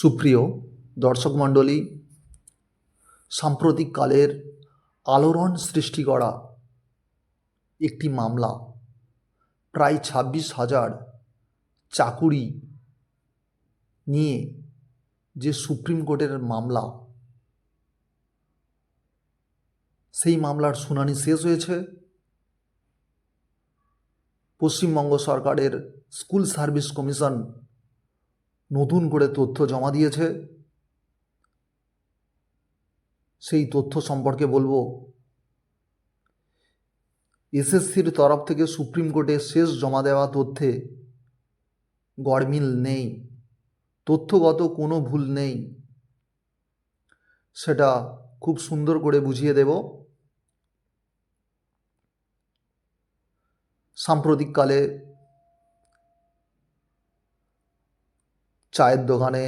সুপ্রিয় দর্শক মণ্ডলী, সাম্প্রতিক কালের আলোড়ন সৃষ্টি করা একটি মামলা, প্রায় ছাব্বিশ হাজার চাকুরি নিয়ে যে সুপ্রিম কোর্টের মামলা, সেই মামলার শুনানি শেষ হয়েছে। পশ্চিমবঙ্গ সরকারের স্কুল সার্ভিস কমিশন নতুন করে তথ্য জমা দিয়েছে। সেই তথ্য সম্পর্কে বলব, এসএসসির তরফ থেকে সুপ্রিম কোর্টে শেষ জমা দেওয়া তথ্যে গড়মিল নেই, তথ্যগত কোনো ভুল নেই। সেটা খুব সুন্দর করে বুঝিয়ে দেব। সাম্প্রতিককালে চায়ের দোকানে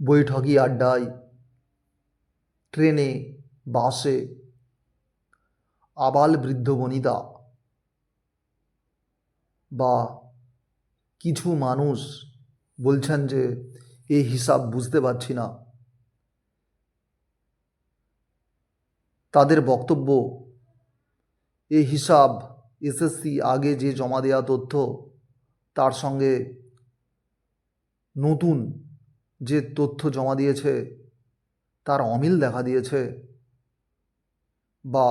বৈঠকি আড্ডায়, ট্রেনে, বাসে, আবাল বৃদ্ধ বনিতা বা কিছু মানুষ বলছেন যে এই হিসাব বুঝতে পারছি না। তাদের বক্তব্য এই হিসাব এসএসসি আগে যে জমা দেওয়া তথ্য তার সঙ্গে নতুন যে তথ্য জমা দিয়েছে, তার অমিল দেখা দিয়েছে বা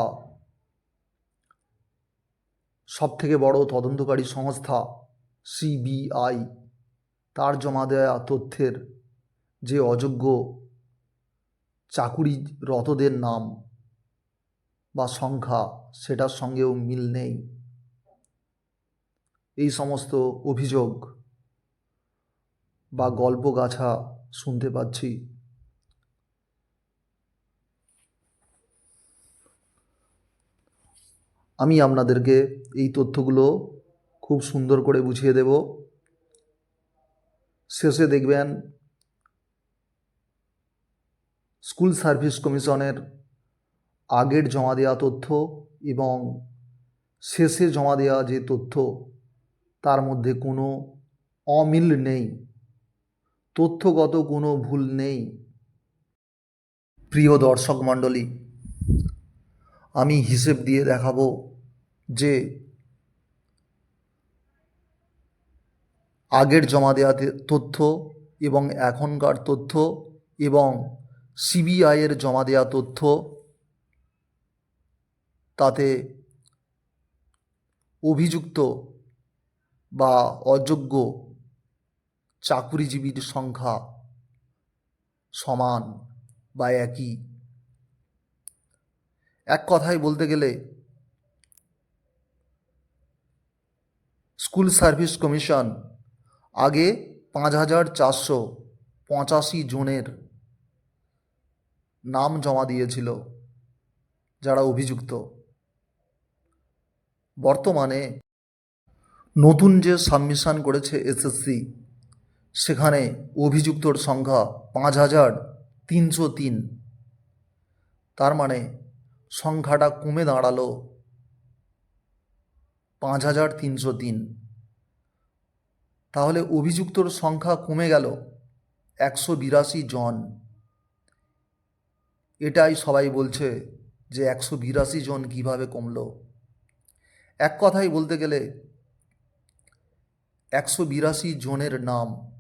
সবথেকে বড় তদন্তকারী সংস্থা সিবিআই, তার জমা দেয়া তথ্যের যে অযোগ্য চাকুরিরতদের নাম বা সংখ্যা, সেটার সঙ্গেও মিল নেই। এই সমস্ত অভিযোগ বা গল্প গাছা শুনতে পাচ্ছি। আমি আপনাদেরকে এই তথ্যগুলো খুব সুন্দর করে বুঝিয়ে দেব। শেষে দেখবেন স্কুল সার্ভিস কমিশনের আগের জমা দেওয়া তথ্য এবং শেষে জমা দেওয়া যে তথ্য তার মধ্যে কোনো অমিল নেই, তথ্যগত কোনো ভুল নেই। প্রিয় দর্শক মণ্ডলী, আমি হিসেব দিয়ে দেখাবো যে আগের জমা দেওয়াতে তথ্য এবং এখনকার তথ্য এবং সিবিআইয়ের জমা দেওয়া তথ্য, তাতে অভিযুক্ত বা অযোগ্য চাকুরিজীবীর সংখ্যা সমান বা একই? এক কথায় বলতে গেলে, স্কুল সার্ভিস কমিশন আগে পাঁচ হাজার চারশো পঁচাশি জনের নাম জমা দিয়েছিল, যারা অভিযুক্ত। বর্তমানে নতুন যে সাবমিশন করেছে এসএসসি সেখানে অভিযুক্তর সংখ্যা পাঁচ হাজার তিনশো তিন। তার মানে সংখ্যাটা কমে দাঁড়াল পাঁচ হাজার তিনশো তিন। তাহলে অভিযুক্তর সংখ্যা কমে গেল একশো বিরাশি জন। এটাই সবাই বলছে যে একশো বিরাশি জন কীভাবে কমলো। এক কথায় বলতে গেলে একশো বিরাশি জনের নাম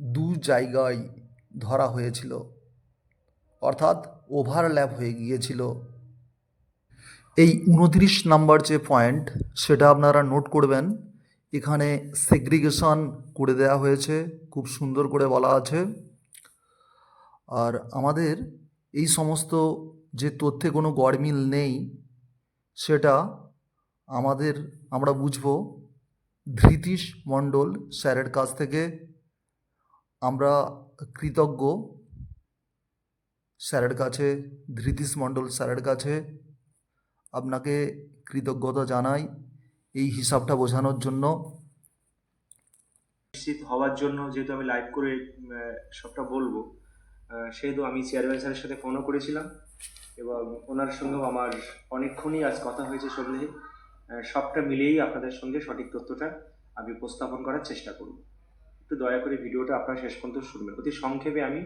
দু জায়গায় ধরা হয়েছিল। অর্থাৎ ওভারল্যাপ হয়ে গিয়েছিল। এই উনত্রিশ নাম্বার যে পয়েন্ট সেটা আপনারা নোট করবেন। এখানে সেগ্রিগেশন করে দেওয়া হয়েছে, খুব সুন্দর করে বলা আছে। আর আমাদের এই সমস্ত যে তথ্যে কোনো গড়মিল নেই, সেটা আমাদের, আমরা বুঝব। ধৃতীশ মণ্ডল স্যারের কাছ থেকে আমরা কৃতজ্ঞ। স্যারের কাছে, ধৃতীশ মণ্ডল স্যারের কাছে আপনাকে কৃতজ্ঞতা জানাই এই হিসাবটা বোঝানোর জন্য। নিশ্চিত হওয়ার জন্য যেহেতু আমি লাইভ করে সবটা বলব সেহেতু আমি চেয়ারম্যান স্যারের সাথে ফোনও করেছিলাম এবং ওনার সঙ্গেও আমার অনেকক্ষণই আজ কথা হয়েছে সন্দেহে। সবটা মিলিয়েই আপনাদের সঙ্গে সঠিক তথ্যটা আমি উপস্থাপন করার চেষ্টা করব। একটু দয়া করে ভিডিওটা আপনারা শেষ পর্যন্ত শুনবেন। অতি সংক্ষেপে আমি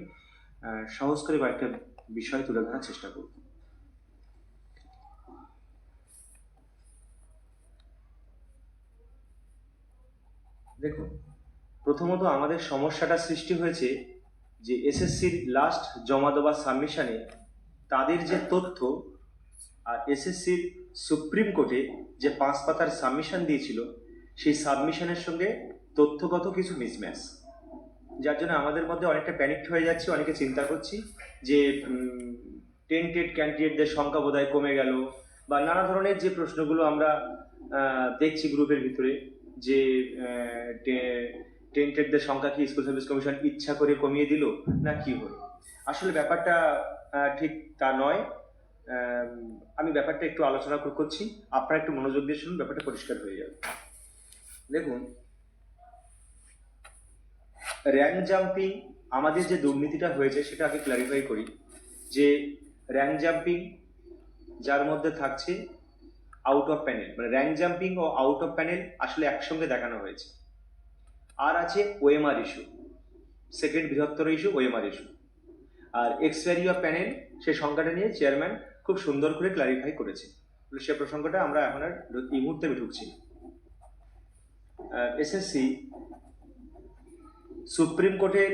সহজ করে কয়েকটা বিষয় তুলে ধরার চেষ্টা করব। দেখুন, প্রথমত আমাদের সমস্যাটা সৃষ্টি হয়েছে যে এসএসসির লাস্ট জমা দেওয়া সাবমিশনে তাদের যে তথ্য আর এসএসসির সুপ্রিম কোর্টে যে পাঁচ পাতার সাবমিশন দিয়েছিল, সেই সাবমিশনের সঙ্গে তথ্যগত কিছু মিসম্যাচ যার জন্য আমাদের মধ্যে অনেকটা প্যানিকড হয়ে যাচ্ছে, অনেকে চিন্তা করছি যে টেন্টেড ক্যান্ডিডেটদের সংখ্যা বোধহয় কমে গেল বা নানা ধরনের যে প্রশ্নগুলো আমরা দেখছি গ্রুপের ভিতরে যে টেন্টেডদের সংখ্যা কি স্কুল সার্ভিস কমিশন ইচ্ছা করে কমিয়ে দিল, না কি হলো? আসলে ব্যাপারটা ঠিক তা নয়। আম, ব্যাপারটা একটু আলোচনা করছি। আপনারা একটু মনোযোগ দিয়ে শুনুন ব্যাপারটা পরিষ্কার হয়ে যাবে। দেখুন র্যাঙ্ক জাম্পিং আমাদের যে দুর্নীতিটা হয়েছে সেটা আগে ক্লারিফাই করি যে র্যাঙ্ক জাম্পিং যার মধ্যে থাকছে আউট অফ প্যানেল মানে র্যাঙ্ক জাম্পিং ও আউট অফ প্যানেল আসলে একসঙ্গে দেখানো হয়েছে। আর আছে ওএমআর ইস্যু সেকেন্ড বৃহত্তর ইস্যু ওএমআর ইস্যু আর এক্সপায়ারি অফ প্যানেল সেই সংখ্যাটা নিয়ে চেয়ারম্যান খুব সুন্দর করে ক্লারিফাই করেছে। সে প্রসঙ্গটা আমরা এখন আর এই মুহূর্তে ঢুকছি এসএসসি সুপ্রিম কোর্টের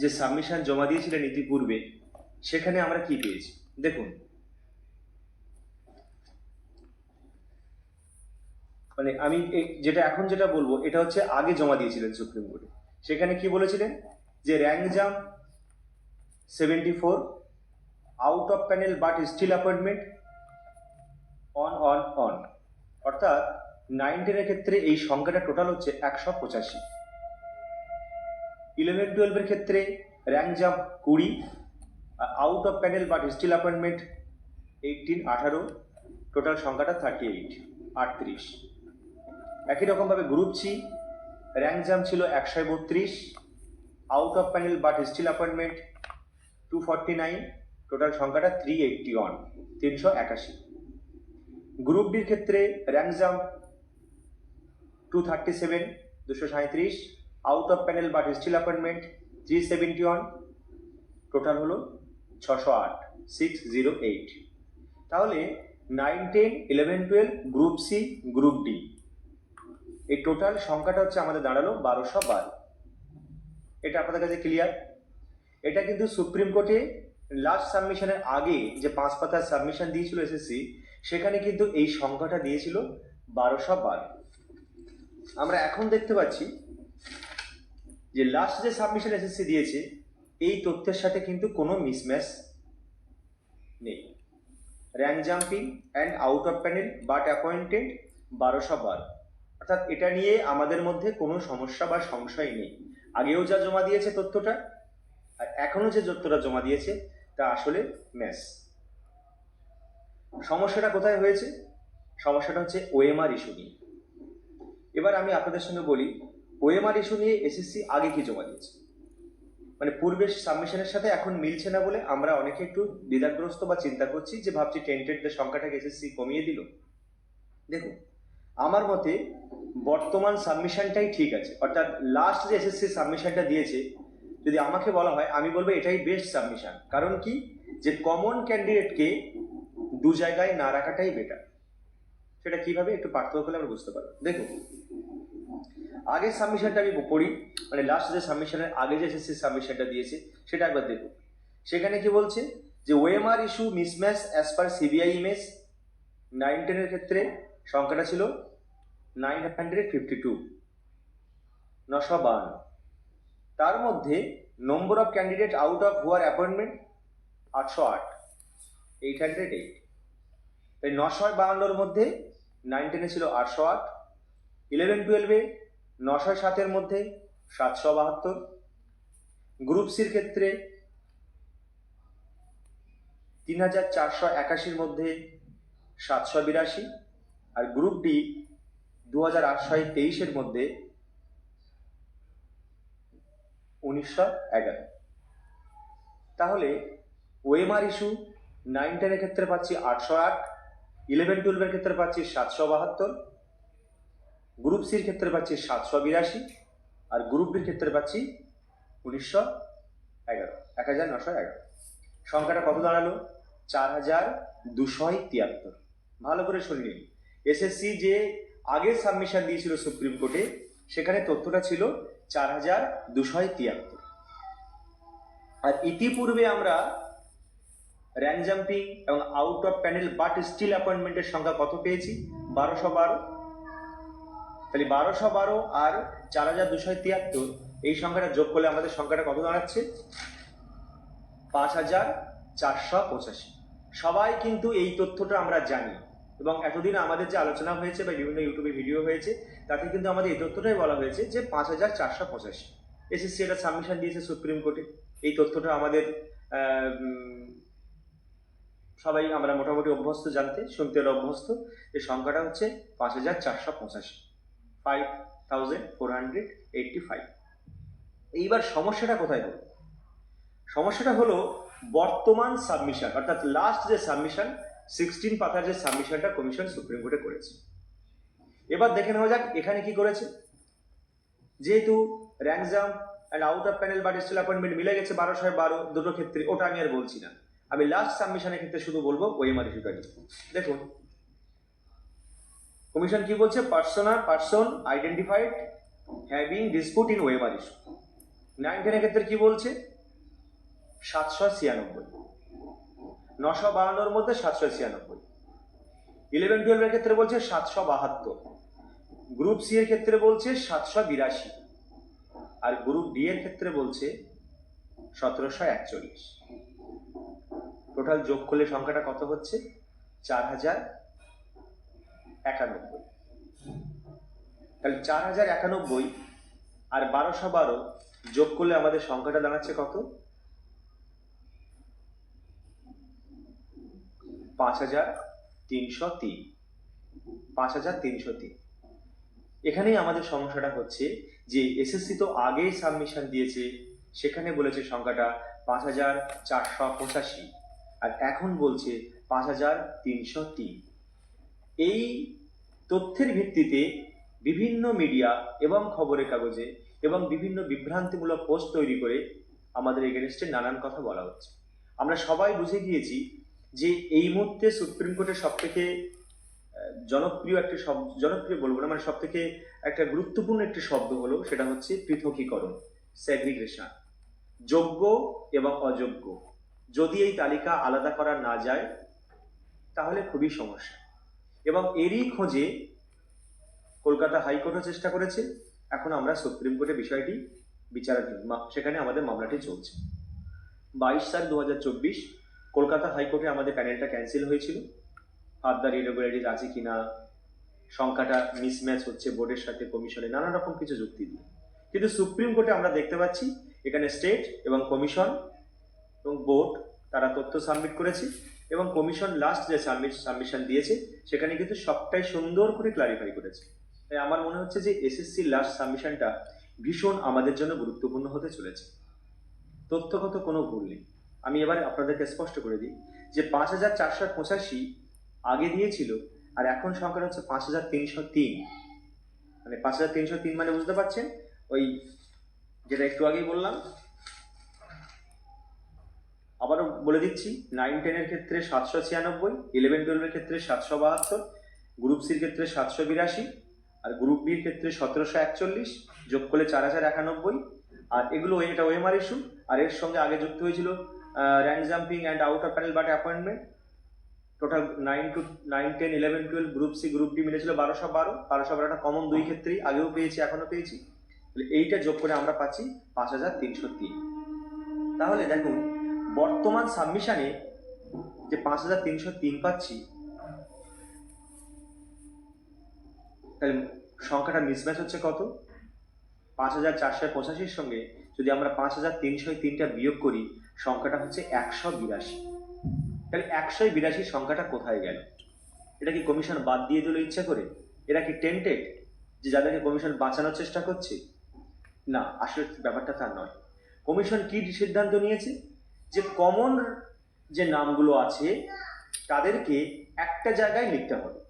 যে সাবমিশন জমা দিয়েছিলেন ইতিপূর্বে, সেখানে আমরা কি পেয়েছি? দেখুন। মানে আমি যেটা এখন যেটা বলব, এটা হচ্ছে আগে জমা দিয়েছিলেন সুপ্রিম কোর্টে। সেখানে কি বলেছিলেন? যে rank jump seventy four out of panel but still appointment on on on অর্থাৎ নাইন টেনের ক্ষেত্রে এই সংখ্যাটা টোটাল হচ্ছে একশো পঁচাশি। ইলেভেন টুয়েলভের ক্ষেত্রে র্যাঙ্ক জাম্প কুড়ি out of panel but still appointment eighteen আঠারো টোটাল সংখ্যাটা থার্টি এইট আটত্রিশ। একই রকমভাবে গ্রুপ সি র্যাঙ্ক জাম্প ছিল একশো বত্রিশ out of panel but still appointment two forty nine total সংখ্যাটা থ্রি এইটটি ওয়ান তিনশো একাশি। গ্রুপ ডির ক্ষেত্রে rank jump two thirty seven দুশো সাঁত্রিশ আউট অফ প্যানেল বা still appointment three seventy one total হলো ছশো আট সিক্স জিরো এইট তাহলে nine ten eleven twelve group C group D এই টোটাল সংখ্যাটা হচ্ছে আমাদের দাঁড়াল বারোশো বারো। এটা আপনাদের কাছে ক্লিয়ার এটা কিন্তু সুপ্রিম কোর্টে লাস্ট সাবমিশনের আগে যে পাঁচ পাতার সাবমিশন দিয়েছিল এসএসসি সেখানে কিন্তু এই সংখ্যাটা দিয়েছিল বারোশো বারো। আমরা এখন দেখতে পাচ্ছি যে লাস্ট যে সাবমিশন এসএসসি দিয়েছে, এই তথ্যের সাথে কিন্তু কোনো মিসম্যাচ নেই। Rank jumping and out of panel but appointed বারোশো বারো। অর্থাৎ এটা নিয়ে আমাদের মধ্যে কোনো সমস্যা বা সংশয় নেই। আগেও যা জমা দিয়েছে তথ্যটা, আর এখনও যে তথ্যটা জমা দিয়েছে তা আসলে ম্যাস সমস্যাটা কোথায় হয়েছে? সমস্যাটা হচ্ছে ওএমআর ইস্যু নিয়ে। এবার আমি আপনাদের সঙ্গে বলি ওএমআর ইস্যু নিয়ে এসএসসি আগে কি জমা দিয়েছে? মানে পূর্বের সাবমিশনের সাথে এখন মিলছে না বলে আমরা অনেকে একটু দ্বিধাগ্রস্ত বা চিন্তা করছি যে ভাবছি টেন্টেডদের সংখ্যাটাকে এসএসসি কমিয়ে দিল। দেখুন, আমার মতে বর্তমান সাবমিশনটাই ঠিক আছে। অর্থাৎ লাস্ট যে এসএসসি সাবমিশনটা দিয়েছে যদি আমাকে বলা হয়, আমি বলব এটাই বেস্ট সাবমিশন কারণ কি? যে কমন ক্যান্ডিডেটকে দু জায়গায় না রাখাটাই বেটার সেটা কীভাবে? একটু পার্থক্য করলে আমরা বুঝতে পারব। দেখুন আগের সাবমিশনটা আমি পড়ি মানে লাস্ট যে সাবমিশনের আগে যে এসএসসি সাবমিশনটা দিয়েছে, সেটা একবার দেখুন সেখানে কি বলছে? যে OMR issue mismatch as per CBI image nine টেনের ক্ষেত্রে সংখ্যাটা ছিল নাইন হান্ড্রেড ফিফটি টু নশো বাহান্ন। তার মধ্যে number of candidate out of whom appointment আটশো আট। এইট হান্ড্রেড এইট এই নশো বাহান্নর মধ্যে নাইন টেনে ছিল আটশো আট। ইলেভেন টুয়েলভে নশো সাতের মধ্যে সাতশো বাহাত্তর। গ্রুপ সির ক্ষেত্রে তিন হাজার চারশো একাশির মধ্যে সাতশো বিরাশি। আর গ্রুপ ডি দু হাজার আটশো তেইশের মধ্যে উনিশশো এগারো। তাহলে ওএমআর ইস্যু নাইন টেনের ক্ষেত্রে পাচ্ছি আটশো আট ইলেভেন টুয়েলভের ক্ষেত্রে পাচ্ছি সাতশো বাহাত্তর গ্রুপ সির ক্ষেত্রে পাচ্ছি সাতশো বিরাশি, আর গ্রুপ বির ক্ষেত্রে পাচ্ছি উনিশশো এগারো এক হাজার নশো এগারো। সংখ্যাটা কত দাঁড়াল? চার হাজার দুশোই তিয়াত্তর ভালো করে শুনিয়ে এসএসসি যে আগের সাবমিশন দিয়েছিল সুপ্রিম কোর্টে সেখানে তথ্যটা ছিল চার হাজার দুশোই তিয়াত্তর। আর ইতিপূর্বে আমরা র্যাঙ্ক জাম্পিং এবং out of panel but still অ্যাপয়েন্টমেন্টের সংখ্যা কত পেয়েছি? বারোশো বারো। তাহলে বারোশো বারো আর চার হাজার দুশো তিয়াত্তর, এই সংখ্যাটা যোগ করলে আমাদের সংখ্যাটা কত দাঁড়াচ্ছে? পাঁচ হাজার চারশো পঁচাশি। সবাই কিন্তু এই তথ্যটা আমরা জানি। এবং এতদিন আমাদের যে আলোচনা হয়েছে বা বিভিন্ন ইউটিউবে ভিডিও হয়েছে, তাতে কিন্তু আমাদের এই তথ্যটাই বলা হয়েছে যে পাঁচ হাজার চারশো পঁচাশি এসএসসি এটা সাবমিশন দিয়েছে সুপ্রিম কোর্টে এই তথ্যটা আমাদের সবাই আমরা মোটামুটি অভ্যস্ত জানতে, শুনতে অভ্যস্ত। যে সংখ্যাটা হচ্ছে পাঁচ হাজার চারশো পঁচাশি। Five thousand four hundred eighty five এইবার সমস্যাটা কোথায় হলো? সমস্যাটা হলো বর্তমান সাবমিশন অর্থাৎ লাস্ট যে সাবমিশন সিক্সটিন পাতার যে সাবমিশনটা কমিশন সুপ্রিম কোর্টে করেছে। এবার দেখে নেওয়া যাক এখানে কি করেছে। যেহেতু rank jump and out of panel বা ডিস্টেল অ্যাপয়েন্টমেন্ট মিলে গেছে বারোশো বারো, দুটো ক্ষেত্রে, ওটা আমি আর বলছি না। আমি লাস্ট সাবমিশনের ক্ষেত্রে শুধু বলব ওএমআর ইস্যুটা দেখুন, কমিশন কি বলছে? Persona person identified having dispute in OMR issue nine টেনের ক্ষেত্রে কি বলছে? সাতশো ছিয়ানব্বই। নশো বাহান্নর মধ্যে সাতশো ছিয়ানব্বই। ইলেভেন টুয়েলভের ক্ষেত্রে বলছে সাতশো বাহাত্তর। গ্রুপ সি এর ক্ষেত্রে বলছে সাতশো বিরাশি। আর গ্রুপ ডি এর ক্ষেত্রে বলছে সতেরোশো একচল্লিশ। টোটাল যোগ করলে সংখ্যাটা কত হচ্ছে? চার হাজার একানব্বই। তাহলে চার হাজার একানব্বই আর বারোশো বারো যোগ করলে আমাদের সংখ্যাটা দাঁড়াচ্ছে কত? পাঁচ হাজার তিনশো তিন। পাঁচ হাজার তিনশো তিন। এখানেই আমাদের সমস্যাটা হচ্ছে যে এসএসসি তো আগেই সাবমিশন দিয়েছে, সেখানে বলেছে সংখ্যাটা পাঁচ হাজার চারশো পঁচাশি আর এখন বলছে পাঁচ হাজার তিনশো তিন। এই তথ্যের ভিত্তিতে বিভিন্ন মিডিয়া এবং খবরের কাগজে এবং বিভিন্ন বিভ্রান্তিমূলক পোস্ট তৈরি করে আমাদের এগেনস্টে নানান কথা বলা হচ্ছে। আমরা সবাই বুঝে গিয়েছি যে এই মুহূর্তে সুপ্রিম কোর্টের সব থেকে জনপ্রিয় একটি শব্দ জনপ্রিয় বলব না মানে সব থেকে একটা গুরুত্বপূর্ণ একটি শব্দ হলো সেটা হচ্ছে পৃথকীকরণ সেগ্রিগেশন যোগ্য এবং অযোগ্য। যদি এই তালিকা আলাদা করা না যায়, তাহলে খুবই সমস্যা। এবং এরই খোঁজে কলকাতা হাইকোর্টও চেষ্টা করেছে। এখন আমরা সুপ্রিম কোর্টে বিষয়টি বিচারাধীন সেখানে আমাদের মামলাটি চলছে। বাইশ সাল দু হাজার চব্বিশ কলকাতা হাইকোর্টে আমাদের প্যানেলটা ক্যান্সেল হয়েছিল। ফার্দার ইরেগুলারিটিস আছে কিনা, সংখ্যাটা মিসম্যাচ হচ্ছে বোর্ডের সাথে কমিশনে নানা রকম কিছু যুক্তি দিয়ে। কিন্তু সুপ্রিম কোর্টে আমরা দেখতে পাচ্ছি, এখানে স্টেট এবং কমিশন এবং বোর্ড, তারা তথ্য সাবমিট করেছে এবং কমিশন লাস্ট যে সাবমিট সাবমিশন দিয়েছে, সেখানে কিন্তু সবটাই সুন্দর করে ক্লারিফাই করেছে। তাই আমার মনে হচ্ছে যে এসএসসি লাস্ট সাবমিশনটা ভীষণ আমাদের জন্য গুরুত্বপূর্ণ হতে চলেছে। তথ্যগত কোনো ভুল নেই। আমি এবার আপনাদেরকে স্পষ্ট করে দিই যে পাঁচ হাজার চারশো পঁচাশি আগে দিয়েছিল আর এখন সংখ্যাটা হচ্ছে পাঁচ হাজার তিনশো তিন। মানে পাঁচ হাজার তিনশো তিন মানে বুঝতে পারছেন? ওই যেটা একটু আগেই বললাম। আবারও বলে দিচ্ছি নাইন টেনের ক্ষেত্রে সাতশো ছিয়ানব্বই ইলেভেন টুয়েলভের ক্ষেত্রে সাতশো বাহাত্তর গ্রুপ সির ক্ষেত্রে সাতশো বিরাশি, আর গ্রুপ বির ক্ষেত্রে সতেরোশো একচল্লিশ, যোগ করলে চার হাজার একানব্বই। আর এগুলো এটা ওএমআর ইস্যু আর এর সঙ্গে আগে যুক্ত হয়েছিল rank jumping and out of panel but appointment total nine to nine ten eleven twelve group C group D মিলেছিল বারোশো বারো। বারোশো বারোটা কমন দুই ক্ষেত্রেই আগেও পেয়েছি, এখনও পেয়েছি। তাহলে এইটা যোগ করে আমরা পাচ্ছি পাঁচ হাজার তিনশো তিন। তাহলে দেখুন, বর্তমান সাবমিশনে যে পাঁচ হাজার তিনশো তিন পাচ্ছি, তাহলে সংখ্যাটা মিসম্যাচ হচ্ছে কত? পাঁচ হাজার চারশো পঁচাশির সঙ্গে যদি আমরা পাঁচ হাজার তিনশো তিনটা বিয়োগ করি সংখ্যাটা হচ্ছে একশো বিরাশি। তাহলে একশো বিরাশি সংখ্যাটা কোথায় গেল? এটা কি কমিশন বাদ দিয়ে দিল ইচ্ছা করে? এরা কি টেন্টেড যে যাদেরকে কমিশন বাঁচানোর চেষ্টা করছে? না, আসলে ব্যাপারটা তা নয়। কমিশন কি সিদ্ধান্ত নিয়েছে? যে কমন যে নামগুলো আছে, তাদেরকে একটা জায়গায় লিখতে হবে।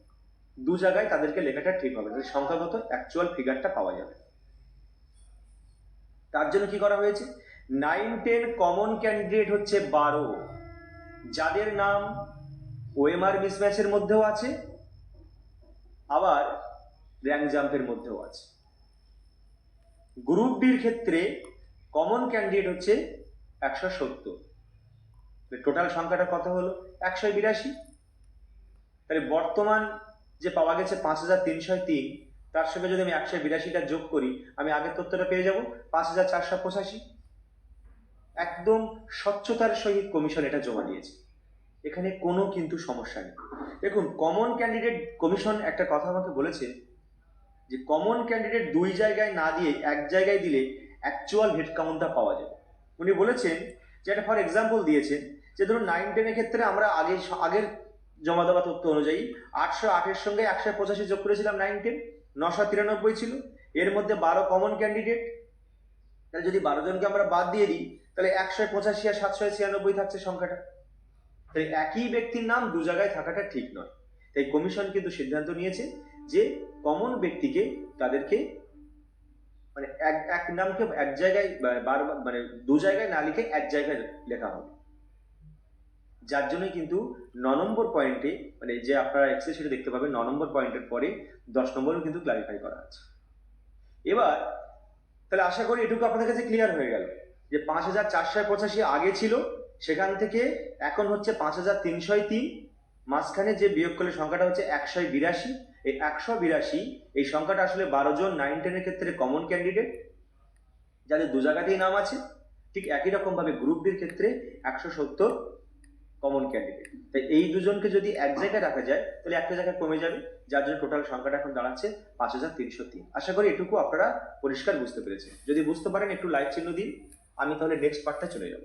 দু জায়গায় তাদেরকে লেখাটা ঠিক হবে। তাহলে সংখ্যাগত অ্যাকচুয়াল ফিগারটা পাওয়া যাবে। তার জন্য কি করা হয়েছে? নাইন টেন কমন ক্যান্ডিডেট হচ্ছে বারো। যাদের নাম ওএমআর মিসম্যাচের মধ্যেও আছে, আবার র্যাঙ্ক জাম্পের মধ্যেও আছে। গ্রুপ ডির ক্ষেত্রে কমন ক্যান্ডিডেট হচ্ছে একশো সত্তর। টোটাল সংখ্যাটা কত হলো? একশো বিরাশি। তাহলে বর্তমান যে পাওয়া গেছে পাঁচ হাজার তিনশো তিন, তার সঙ্গে যদি আমি একশো বিরাশিটা যোগ করি, আমি আগের তথ্যটা পেয়ে যাব পাঁচ হাজার চারশো পঁচাশি। একদম স্বচ্ছতার সহিত কমিশন এটা জমা দিয়েছে। এখানে কোনো কিন্তু সমস্যা নেই। দেখুন কমন ক্যান্ডিডেট কমিশন একটা কথা আমাকে বলেছে যে কমন ক্যান্ডিডেট দুই জায়গায় না দিয়ে এক জায়গায় দিলে অ্যাকচুয়াল হেড কাউন্টটা পাওয়া যাবে। উনি বলেছেন যে, একটা ফর এক্সাম্পল দিয়েছেন যে, ধরুন নাইন টেনের ক্ষেত্রে আমরা আগে আগের জমা দেওয়া তথ্য অনুযায়ী আটশো আটের সঙ্গে একশো পঁচাশি যোগ করেছিলাম নাইন টেন নশো তিরানব্বই ছিল। এর মধ্যে বারো কমন ক্যান্ডিডেট তাহলে যদি বারো জনকে আমরা বাদ দিয়ে দিই তাহলে একশো পঁচাশি আর সাতশো ছিয়ানব্বই থাকছে সংখ্যাটা। তাই একই ব্যক্তির নাম দু জায়গায় থাকাটা ঠিক নয়। তাই কমিশন কিন্তু সিদ্ধান্ত নিয়েছে যে কমন ব্যক্তিকে তাদেরকে মানে এক এক নামকে এক জায়গায় বারবার মানে দু জায়গায় না লিখে এক জায়গায় লেখা হবে। যার জন্যই কিন্তু ন নম্বর পয়েন্টে মানে যে আপনারা এক্সেল সেটা দেখতে পাবেন ন নম্বর পয়েন্টের পরে দশ নম্বরও কিন্তু ক্লারিফাই করা আছে। এবার তাহলে আশা করি এটুকু আপনাদের কাছে ক্লিয়ার হয়ে গেল। যে পাঁচ হাজার চারশো পঁচাশি আগে ছিল, সেখান থেকে এখন হচ্ছে পাঁচ হাজার তিনশোয় তিন। মাঝখানে যে বিয়োগ করলে সংখ্যাটা হচ্ছে একশো বিরাশি। এই একশো বিরাশি, এই সংখ্যাটা আসলে বারো জন নাইন টেনের ক্ষেত্রে কমন ক্যান্ডিডেট যাদের দু জায়গাতেই নাম আছে, ঠিক একই রকম ভাবে গ্রুপ ডির ক্ষেত্রে একশো সত্তর কমন ক্যান্ডিডেট তাই এই দুজনকে যদি এক জায়গায় রাখা যায়, তাহলে একটা জায়গায় কমে যাবে, যার জন্য টোটাল সংখ্যাটা এখন দাঁড়াচ্ছে পাঁচ হাজার তিনশো তিন। আশা করি এটুকু আপনারা পরিষ্কার বুঝতে পেরেছেন। যদি বুঝতে পারেন, একটু লাইক চিহ্ন দিন। আমি তাহলে নেক্সট পার্টটা চলে যাব।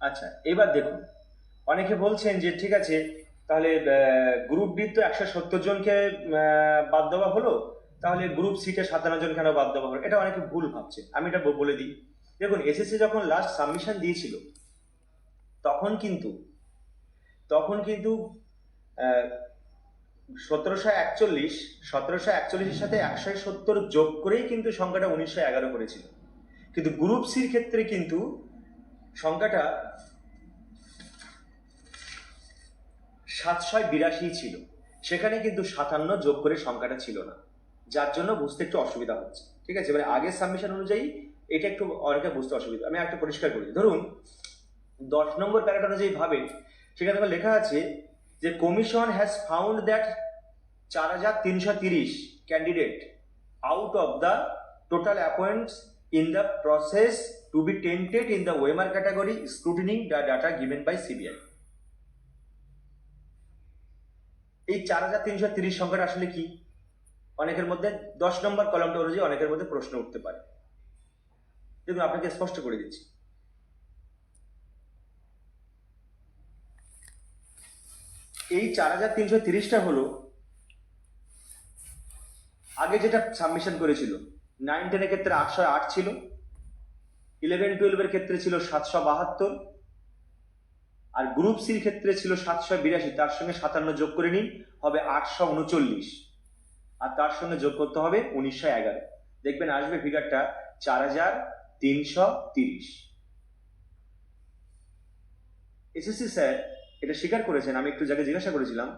আচ্ছা এবার দেখুন। অনেকে বলছেন যে, ঠিক আছে, তাহলে গ্রুপ বি তো একশো সত্তর জনকে বাদ দেওয়া হলো, তাহলে গ্রুপ সিটে সাতান্ন জন কেন বাদ দেওয়া হলো? এটা অনেকে ভুল ভাবছে। আমি এটা বলে দিই। দেখুন এসএসসি যখন লাস্ট সাবমিশন দিয়েছিল, তখন কিন্তু তখন কিন্তু সতেরোশো একচল্লিশ, সতেরোশো একচল্লিশের সাথে একশো সত্তর যোগ করেই কিন্তু সংখ্যাটা উনিশশো এগারো করেছিল। কিন্তু গ্রুপ সির ক্ষেত্রে কিন্তু সংখ্যাটা সাতশয় বিরাশি ছিল। সেখানে কিন্তু সাতান্ন যোগ করে সংখ্যাটা ছিল না। যার জন্য বুঝতে একটু অসুবিধা হচ্ছে। ঠিক আছে? মানে আগের সাবমিশন অনুযায়ী এটা একটু অনেকে বুঝতে অসুবিধা। আমি একটা পরিষ্কার করি ধরুন, দশ নম্বর প্যারাটা অনুযায়ী ভাবেন, সেখানে আমার লেখা আছে যে কমিশন হ্যাজ ফাউন্ড দ্যাট চার হাজার তিনশো তিরিশ candidate out of the total appoints in the process to be tainted in the OMR category scrutinizing the data given by CBI. এই চার হাজার তিনশো তিরিশ সংখ্যাটা আসলে কি? অনেকের মধ্যে দশ নম্বর কলমটা অনুযায়ী অনেকের মধ্যে প্রশ্ন উঠতে পারে। দেখুন, আপনাকে স্পষ্ট করে দিচ্ছি। এই চার হাজার তিনশো তিরিশটা হলো আগে যেটা সাবমিশন করেছিল নাইন টেনের ক্ষেত্রে আটশো আট ছিল ইলেভেন টুয়েলভের ক্ষেত্রে ছিল সাতশো বাহাত্তর আর গ্রুপ সির ক্ষেত্রে ছিল সাতশো বিরাশি, তার সঙ্গে সাতান্ন যোগ করে নিন, হবে আটশো উনচল্লিশ। আর তার সঙ্গে যোগ করতে হবে উনিশশো এগারো। দেখবেন আসবে ফিগারটা চার হাজার তিনশো তিরিশ। এসএসসি স্যার এটা স্বীকার করেছেন, আমি একটু যাকে জিজ্ঞাসা করেছিলাম,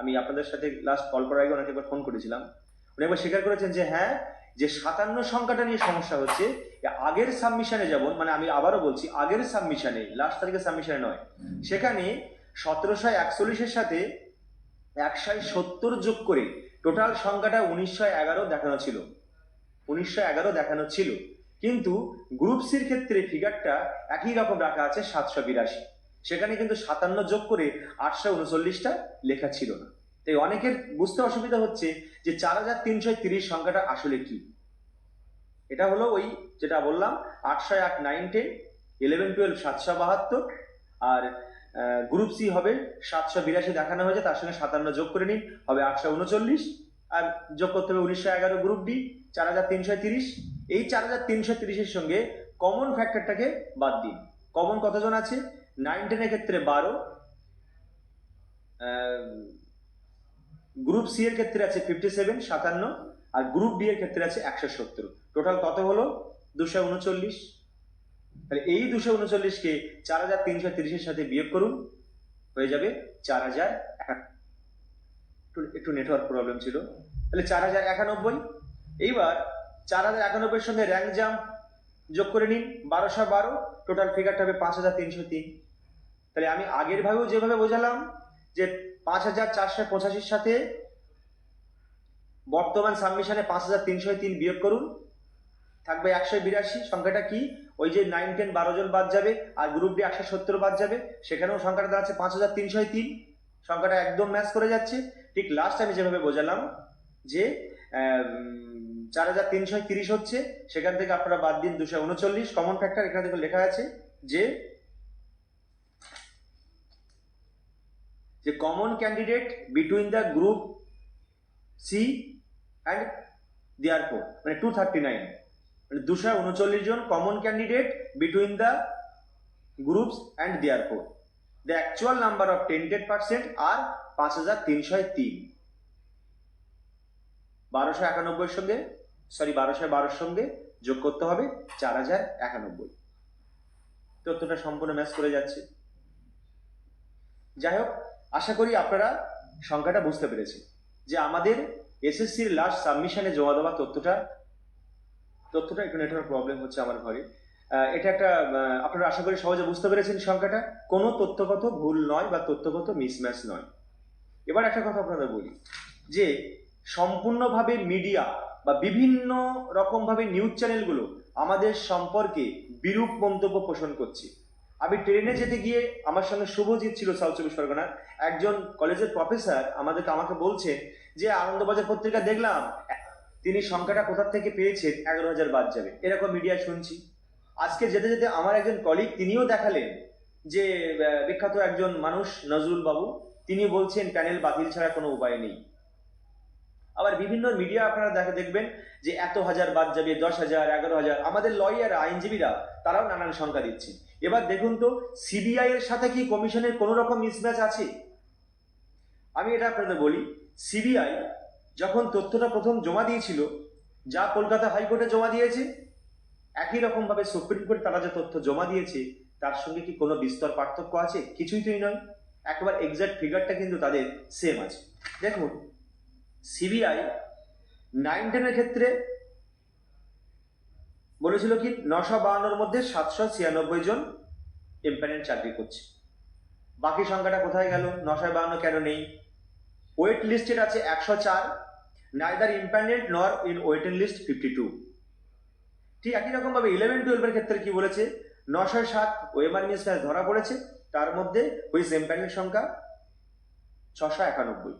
আমি আপনাদের সাথে লাস্ট কল করার আগে ওনাকে একবার ফোন করেছিলাম। উনি একবার স্বীকার করেছেন যে হ্যাঁ যে সাতান্ন সংখ্যাটা নিয়ে সমস্যা হচ্ছে আগের সাবমিশনে যেমন মানে আমি আবারও বলছি আগের সাবমিশনে লাস্ট তারিখের সাবমিশনে নয় সেখানে সতেরোশো একচল্লিশের সাথে একশো সত্তর যোগ করে টোটাল সংখ্যাটা উনিশশো এগারো দেখানো ছিল। উনিশশো এগারো দেখানো ছিল। কিন্তু গ্রুপ সির ক্ষেত্রে ফিগারটা একই রকম রাখা আছে সাতশো বিরাশি। সেখানে কিন্তু সাতান্ন যোগ করে আটশো উনচল্লিশটা লেখা ছিল না। তাই অনেকের বুঝতে অসুবিধা হচ্ছে যে চার হাজার তিনশো তিরিশ সংখ্যাটা আসলে কি? এটা হলো ওই যেটা বললাম আটশো এক নাইন টেন ইলেভেন টুয়েলভ সাতশো বাহাত্তর, আর গ্রুপ সি হবে সাতশো বিরাশি দেখানো হয়েছে, তার সঙ্গে সাতান্ন যোগ করে নিন, হবে আটশো উনচল্লিশ, আর যোগ করতে হবে উনিশশো এগারো গ্রুপ ডি চার হাজার তিনশো তিরিশ। এই চার হাজার তিনশো তিরিশের সঙ্গে কমন ফ্যাক্টরটাকে বাদ দিন। কমন কতজন আছে? নাইন টেনের ক্ষেত্রে বারো গ্রুপ সি এর ক্ষেত্রে আছে ফিফটি সেভেন সাতান্ন, আর গ্রুপ ডি এর ক্ষেত্রে আছে একশো সত্তর। টোটাল কত হলো? দুশো উনচল্লিশ। তাহলে এই দুশো উনচল্লিশকে চার হাজার তিনশো তিরিশের সাথে বিয়োগ করুন, হয়ে যাবে চার হাজার একটু নেটওয়ার্ক প্রবলেম ছিল। তাহলে চার হাজার একানব্বই। এইবার চার হাজার একানব্বইয়ের সঙ্গে র্যাঙ্ক জাম্প যোগ করে নিন, বারোশো বারো। টোটাল ফিগারটা হবে পাঁচ হাজার তিনশো তিন। তাহলে আমি আগের ভাবেও যেভাবে বোঝালাম যে পাঁচ হাজার চারশো পঁচাশির সাথে বর্তমান সাবমিশনে পাঁচ হাজার তিনশো তিন বিয়োগ করুন। থাকবে একশো বিরাশি। সংখ্যাটা কি? ওই যে নাইন টেন বারো জন বাদ যাবে আর গ্রুপ ডি একশো সত্তর বাদ যাবে। সেখানেও সংখ্যাটা দাঁড়াচ্ছে পাঁচ হাজার তিনশো তিন। সংখ্যাটা একদম ম্যাচ করে যাচ্ছে। ঠিক লাস্ট আমি যেভাবে বোঝালাম যে চার হাজার তিনশো তিরিশ হচ্ছে, সেখান থেকে আপনারা বাদ দিন দুশো উনচল্লিশ। কমন ফ্যাক্টর এখানে দেখুন লেখা আছে যে যে common candidate between the group C and therefore মানে টু থার্টি নাইন মানে দুশো উনচল্লিশ জন common candidate between the groups and therefore the actual number of tainted percent আর পাঁচ হাজার তিনশো তিন। বারোশো একানব্বইয়ের সঙ্গে সরি বারোশো বারোর সঙ্গে যোগ করতে হবে চার হাজার একানব্বই। তথ্যটা সম্পূর্ণ ম্যাচ করে যাচ্ছে। যাই হোক আশা করি আপনারা সংখ্যাটা বুঝতে পেরেছেন যে আমাদের এসএসসির লাস্ট সাবমিশনে জমা দেওয়া তথ্যটা তথ্যটা একটু নেটওয়ার্ক প্রবলেম হচ্ছে আমার ঘরে। এটা একটা আপনারা আশা করি সহজে বুঝতে পেরেছেন সংখ্যাটা। কোনো তথ্যগত ভুল নয় বা তথ্যগত মিসম্যাচ নয়। এবার একটা কথা আপনাদের বলি, যে সম্পূর্ণভাবে মিডিয়া বা বিভিন্ন রকমভাবে নিউজ চ্যানেলগুলো আমাদের সম্পর্কে বিরূপ মন্তব্য পোষণ করছে। আমি ট্রেনে যেতে গিয়ে আমার সঙ্গে শুভজিৎ ছিল সাউথ চব্বিশ পরগনার। একজন কলেজের প্রফেসর আমাদেরকে আমাকে বলছে যে, আনন্দবাজার পত্রিকা দেখলাম, তিনি সংখ্যাটা কোথা থেকে পেয়েছেন? এগারো হাজার বাদ যাবে। এরকম মিডিয়ায় শুনছি। আজকে যেতে যেতে আমার একজন কলিগ তিনিও দেখালেন যে বিখ্যাত একজন মানুষ নজরুল বাবু তিনি বলছেন, প্যানেল বাতিল ছাড়া কোনো উপায় নেই। আবার বিভিন্ন মিডিয়া আপনারা দেখে দেখবেন যে এত হাজার বাদ যাবে, দশ হাজার, এগারো হাজার। আমাদের লয়ার আইনজীবীরা, তারাও নানান সংখ্যা দিচ্ছে। এবার দেখুন তো সিবিআই এর সাথে কি কমিশনের কোনো রকম মিসম্যাচ আছে? আমি এটা আপনাদের বলি সিবিআই যখন তথ্যটা প্রথম জমা দিয়েছিল, যা কলকাতা হাইকোর্টে জমা দিয়েছে, একই রকম ভাবে সুপ্রিম কোর্ট তারা যে তথ্য জমা দিয়েছে, তার সঙ্গে কি কোনো বিস্তর পার্থক্য আছে? কিছুই তোই নয়। একবার এক্সাক্ট ফিগারটা কিন্তু তাদের সেম আছে। দেখুন সিবিআই নাইন টেনের ক্ষেত্রে বলেছিল কি, নশো বাহান্নর মধ্যে সাতশো ছিয়ানব্বই জন এমপ্যানেল চাকরি করছে। বাকি সংখ্যাটা কোথায় গেল? নশো বাহান্ন কেন নেই? ওয়েট লিস্টেড আছে একশো চার neither empanelled nor in waiting list fifty two ঠিক একই রকম ভাবে ইলেভেন টুয়েলভের ক্ষেত্রে কি বলেছে? নশো সাত ওয়েমার মিস ম্যাচ ধরা পড়েছে, তার মধ্যে হুইস এমপ্যানেল সংখ্যা ছশো একানব্বই।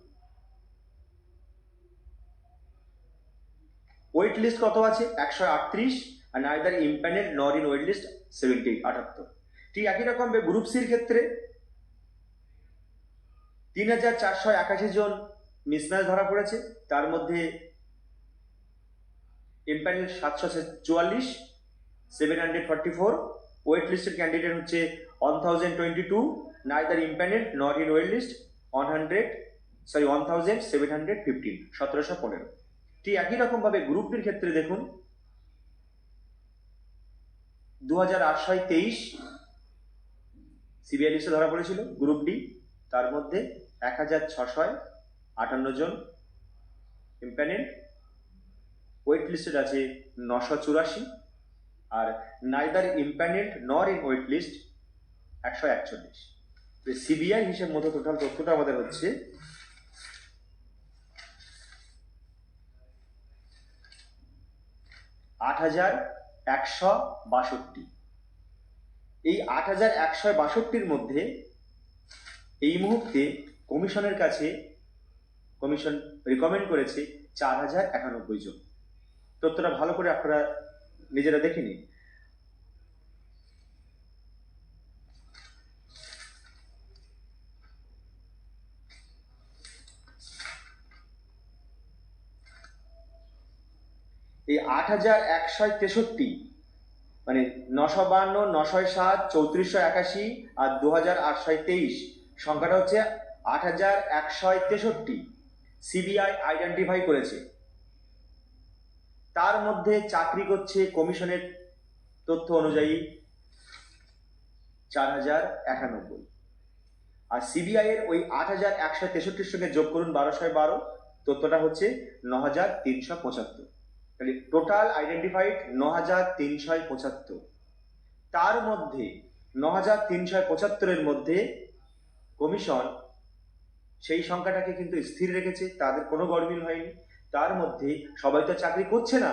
ওয়েট লিস্ট কত আছে? একশো আটত্রিশ আর নাইদার ইম্প্যানেড নর ইন ওয়েট লিস্ট সেভেন্টি আটাত্তর। ঠিক একই রকম গ্রুপ সির ক্ষেত্রে তিন হাজার চারশো একাশি জন মিসম্যাচ ধরা পড়েছে, তার মধ্যে ইম্প্যানেল সাতশো চুয়াল্লিশ seven hundred forty four wait লিস্টের ক্যান্ডিডেট হচ্ছে one thousand twenty two neither empanel not in wait list one hundred sorry one thousand seven hundred fifteen সতেরোশো পনেরো। ঠিক একই রকমভাবে গ্রুপটির ক্ষেত্রে দেখুন। দু হাজার আটশো তেইশ সিবিআই লিস্টে ধরা পড়েছিল গ্রুপ ডি তার মধ্যে এক হাজার ছশয় আটান্ন জন ইম্প্যানেল ওয়েট লিস্টেড আছে নশো চুরাশি আর নাইদার ইম্প্যানেল্ড নর ইন ওয়েট লিস্ট একশো একচল্লিশ। সিবিআই হিসেব মতো টোটাল তথ্যটা আমাদের হচ্ছে আট হাজার একশো বাষট্টি। এই আট হাজার একশো বাষট্টির মধ্যে এই মুহূর্তে কমিশনের কাছে কমিশন রিকমেন্ড করেছে চার হাজার একানব্বই জন। তথ্যটা ভালো করে আপনারা নিজেরা দেখে নিন এই আট হাজার একশো তেষট্টি মানে নশো বান্ন নশো সাত, চৌত্রিশশো একাশি আর দু হাজার আটশো তেইশ। সংখ্যাটা হচ্ছে আট হাজার একশো তেষট্টি। সিবিআই আইডেন্টিফাই করেছে। তার মধ্যে চাকরি করছে কমিশনের তথ্য অনুযায়ী চার হাজার একানব্বই। আর সিবিআই এর ওই আট হাজার একশো তেষট্টির সঙ্গে যোগ করুন বারোশো বারো, তথ্যটা হচ্ছে ন হাজার তিনশো পঁচাত্তর। তাহলে টোটাল আইডেন্টিফাইড ন হাজার তিনশো পঁচাত্তর। তার মধ্যে ন হাজার তিনশো পঁচাত্তরের মধ্যে কমিশন সেই সংখ্যাটাকে কিন্তু স্থির রেখেছে, তাদের কোনো গরমিল হয়নি। তার মধ্যে সবাই তো চাকরি করছে না।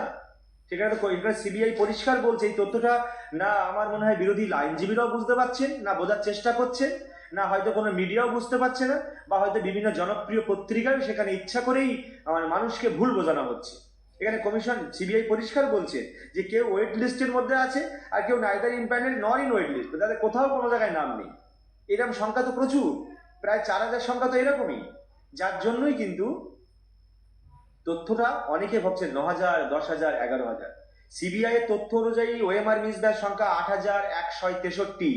সেখানে তো সিবিআই পরিষ্কার বলছে, এই তথ্যটা না আমার মনে হয় বিরোধী আইনজীবীরাও বুঝতে পারছেন, না বোঝার চেষ্টা করছেন, না হয়তো কোনো মিডিয়াও বুঝতে পারছে না, বা হয়তো বিভিন্ন জনপ্রিয় পত্রিকায় সেখানে ইচ্ছা করেই আমার মানুষকে ভুল বোঝানো হচ্ছে। এখানে কমিশন সিবিআই পরিষ্কার বলছে যে কেউ ওয়েট লিস্টের মধ্যে আছে আর কেউ neither empanelled nor in wait list তাদের কোথাও কোনো জায়গায় নাম নেই। এরকম সংখ্যা তো প্রচুর, প্রায় চার হাজার সংখ্যা তো এরকমই। যার জন্যই কিন্তু তথ্যটা অনেকে ভাবছে ন হাজার দশ হাজার, এগারো হাজার। সিবিআই তথ্য অনুযায়ী ওএমআর মিসব্যাচ সংখ্যা আট হাজার একশো তেষট্টি,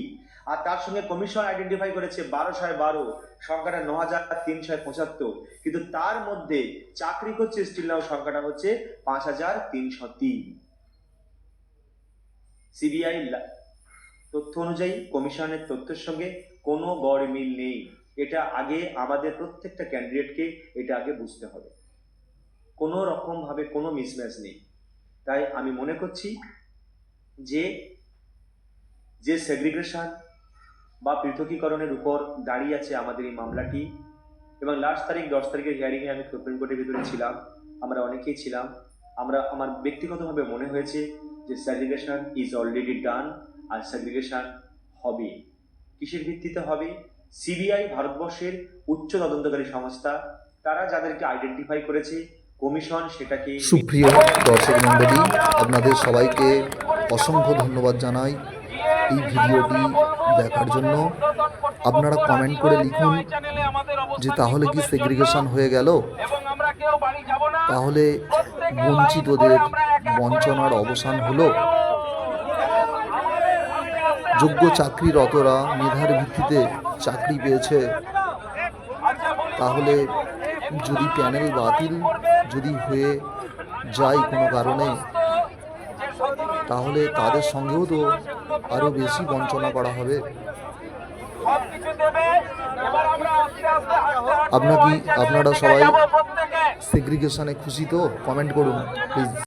আর তার সঙ্গে কমিশন আইডেন্টিফাই করেছে বারোশয় বারো, সংখ্যাটা ন হাজার তিনশো পঁচাত্তর। কিন্তু তার মধ্যে চাকরি করছে স্টিল নাও সংখ্যাটা হচ্ছে পাঁচ হাজার তিনশো তিন। সিবিআই তথ্য অনুযায়ী কমিশনের তথ্যের সঙ্গে কোনো গড় মিল নেই। এটা আগে আমাদের প্রত্যেকটা ক্যান্ডিডেটকে এটা আগে বুঝতে হবে। কোনো রকম ভাবে কোনো মিসম্যাচ নেই। তাই আমি মনে করছি যে যে সেগ্রিগেশন বা পৃথকীকরণের উপর দাঁড়িয়ে আছে আমাদের এই মামলাটি, এবং লাস্ট তারিখ, দশ তারিখের হিয়ারিংয়ে আমি সুপ্রিম কোর্টের ভিতরে ছিলাম, আমরা অনেকেই ছিলাম, আমরা, আমার ব্যক্তিগতভাবে মনে হয়েছে যে সেগ্রিগেশন ইজ অলরেডি ডান আর সেগ্রিগেশন হবে। কিসের ভিত্তিতে হবে? সিবিআই ভারতবর্ষের উচ্চ তদন্তকারী সংস্থা, তারা যাদেরকে আইডেন্টিফাই করেছে কমিশন সেটাকে সুপ্রিয় দর্শক মণ্ডলী, আপনাদের সবাইকে অসংখ্য ধন্যবাদ জানাই এই ভিডিওটি দেখার জন্য। আপনারা কমেন্ট করে লিখুন যে তাহলে কি সেগ্রিগেশন হয়ে গেল? তাহলে বঞ্চিতদের বঞ্চনার অবসান হলো? যোগ্য চাকরিরতরা মেধার ভিত্তিতে চাকরি পেয়েছে। তাহলে যদি প্যানেল বাতিল যদি হয়ে যায় কোনো কারণে, তাহলে তাদের সঙ্গেও তো আরও বেশি বঞ্চনা করা হবে। আপনার কি, আপনারা সবাই সেগ্রিগেশনে খুশি তো? কমেন্ট করুন প্লিজ